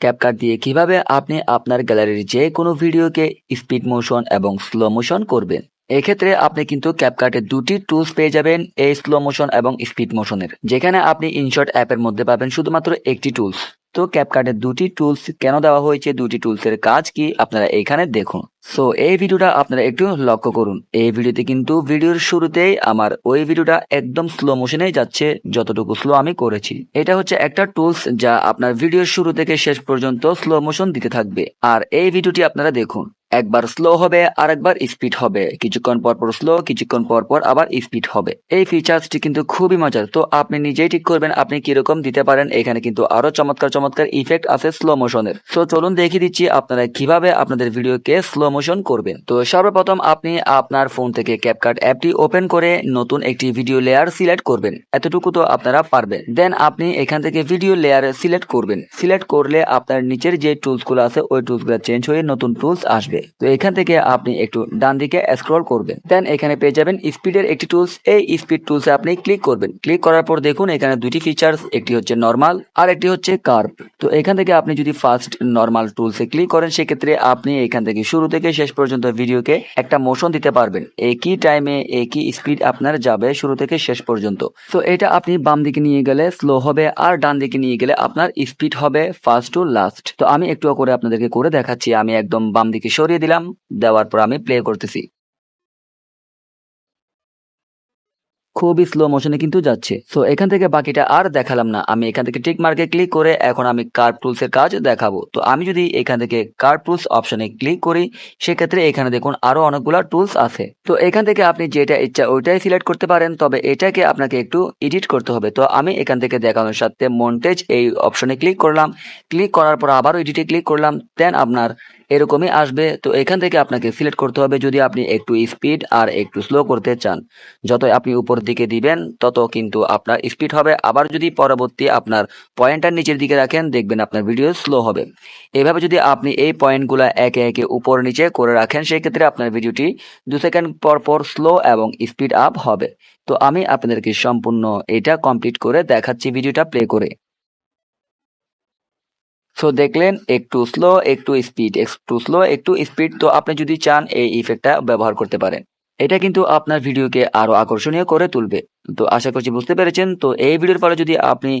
CapCut দিয়ে কীভাবে আপনি আপনার গ্যালারির যে কোনো ভিডিওকে স্পিড মোশন এবং স্লো মোশন করবেন। এক্ষেত্রে আপনি কিন্তু ক্যাপকাটে দুটি টুলস পেয়ে যাবেন, এই স্লো মোশন এবং স্পিড মোশনের যেখানে আপনি ইনশর্ট অ্যাপের মধ্যে পাবেন শুধুমাত্র একটি টুলস তো ক্যাপকাটে দুটি টুলস কেন দেওয়া হয়েছে, দুটি টুলসের কাজ কি, আপনারা এখানে দেখুন। সো এই ভিডিওটা আপনারা একটু লক্ষ্য করুন। এই ভিডিওতে কিন্তু ভিডিওর শুরুতেই আমার ওই ভিডিওটা একদম স্লো মোশনে যাচ্ছে, যতটুকু স্লো আমি করেছি। এটা হচ্ছে একটা টুলস যা আপনার ভিডিওর শুরু থেকে শেষ পর্যন্ত স্লো মোশন দিতে থাকবে। আর এই ভিডিওটি আপনারা দেখুন। একবার স্লো হবে আর একবার স্পিড হবে। কিছুক্ষণ পর পর স্লো কিছুক্ষণ পর পর আবার স্পিড হবে। এই ফিচার্সটি কিন্তু খুবই মজার। তো আপনি নিজেই ঠিক করবেন, আপনি কীরকম দিতে পারেন। এখানে কিন্তু আরও চমৎকার চমৎকার ইফেক্ট আছে স্লো মোশনের তো চলুন দেখিয়ে দিচ্ছি আপনারা কীভাবে আপনাদের ভিডিওকে স্লো মোশন করবেন। তো সর্বপ্রথম আপনি আপনার ফোন থেকে ক্যাপকাট অ্যাপটি ওপেন করে নতুন একটি ভিডিও লেয়ার সিলেক্ট করবেন। এতটুকু তো আপনারা পারবেন। দেন আপনি এখান থেকে ভিডিও লেয়ার সিলেক্ট করবেন। সিলেক্ট করলে আপনার নিচের যে টুলসগুলো আছে, ওই টুলসগুলো চেঞ্জ হয়ে নতুন টুলস আসবে। তো এখান থেকে আপনি একটু ডান দিকে স্ক্রল করবেন। দেন এখানে পেয়ে যাবেন স্পিডের একটি টুলস এই স্পিড টুলসে আপনি ক্লিক করবেন। ক্লিক করার পর দেখুন এখানে দুটি ফিচার্স একটি হচ্ছে নর্মাল আর একটি হচ্ছে কার্ভ তো এখান থেকে আপনি যদি ফার্স্ট নর্মাল টুলসে ক্লিক করেন, সেক্ষেত্রে আপনি এখান থেকে শুরু থেকে শেষ পর্যন্ত ভিডিওকে একটা মোশন দিতে পারবেন। একই টাইমে একই স্পিড আপনার যাবে শুরু থেকে শেষ পর্যন্ত। তো এটা আপনি বাম দিকে নিয়ে গেলে স্লো হবে আর ডান দিকে নিয়ে গেলে আপনার স্পিড হবে ফার্স্ট টু লাস্ট তো আমি একটু করে আপনাদেরকে করে দেখাচ্ছি। আমি একদম বাম দিকে সরিয়ে দিলাম দেওয়ার পর আমি প্লে করতেছি। খুবই স্লো মোশনে কিন্তু যাচ্ছে। সো এখান থেকে বাকিটা আর দেখালাম না। আমি এখান থেকে টিক মার্কে ক্লিক করে এখন আমি কার্ভ টুলস এর কাজ দেখাবো। তো আমি যদি এখান থেকে কার্ভ টুলস অপশনে ক্লিক করি, সেক্ষেত্রে এখানে দেখুন আরও অনেকগুলা টুলস আছে। তো এখান থেকে আপনি যেটা ইচ্ছা ওইটাই সিলেক্ট করতে পারেন, তবে এটাকে আপনাকে একটু এডিট করতে হবে। তো আমি এখান থেকে দেখানোর সাথে মন্টেজ এই অপশনে ক্লিক করলাম। ক্লিক করার পর আবারও এডিটে ক্লিক করলাম। দেন আপনার এরকমই আসবে। তো এখান থেকে আপনাকে সিলেক্ট করতে হবে যদি আপনি একটু স্পিড আর একটু স্লো করতে চান। যত আপনি উপর দিকে দিবেন তত কিন্তু আপনার স্পিড হবে। আবার যদি পরবর্তী আপনার পয়েন্টটার নিচের দিকে রাখেন, দেখবেন আপনার ভিডিও স্লো হবে। এভাবে যদি আপনি এই পয়েন্টগুলো একে একে উপর নিচে করে রাখেন সেই ক্ষেত্রে আপনার ভিডিওটি দু সেকেন্ড পর পর স্লো এবং স্পিড আপ হবে। তো আমি আপনাদেরকে সম্পূর্ণ এটা কমপ্লিট করে দেখাচ্ছি ভিডিওটা প্লে করে। সো দেখলেন, একটু স্লো একটু স্পিড একটু স্লো একটু স্পিড তো আপনি যদি চান, এই ইফেক্টটা ব্যবহার করতে পারেন। এটা কিন্তু আপনার ভিডিওকে আরও আকর্ষণীয় করে তুলবে। তো আশা করছি বুঝতে পেরেছেন। তো এই ভিডিওর পরে যদি আপনি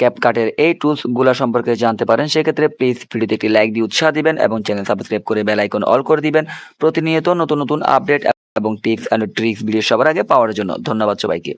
ক্যাপকাটের এই টুলসগুলা সম্পর্কে জানতে পারেন, সেক্ষেত্রে প্লিজ ভিডিওতে একটি লাইক দিয়ে উৎসাহ দিবেন এবং চ্যানেল সাবস্ক্রাইব করে বেল আইকন অল করে দিবেন। প্রতিনিয়ত নতুন নতুন আপডেট এবং টিপস অ্যান্ড ট্রিক্স ভিডিও সবার আগে পাওয়ার জন্য। ধন্যবাদ সবাইকে।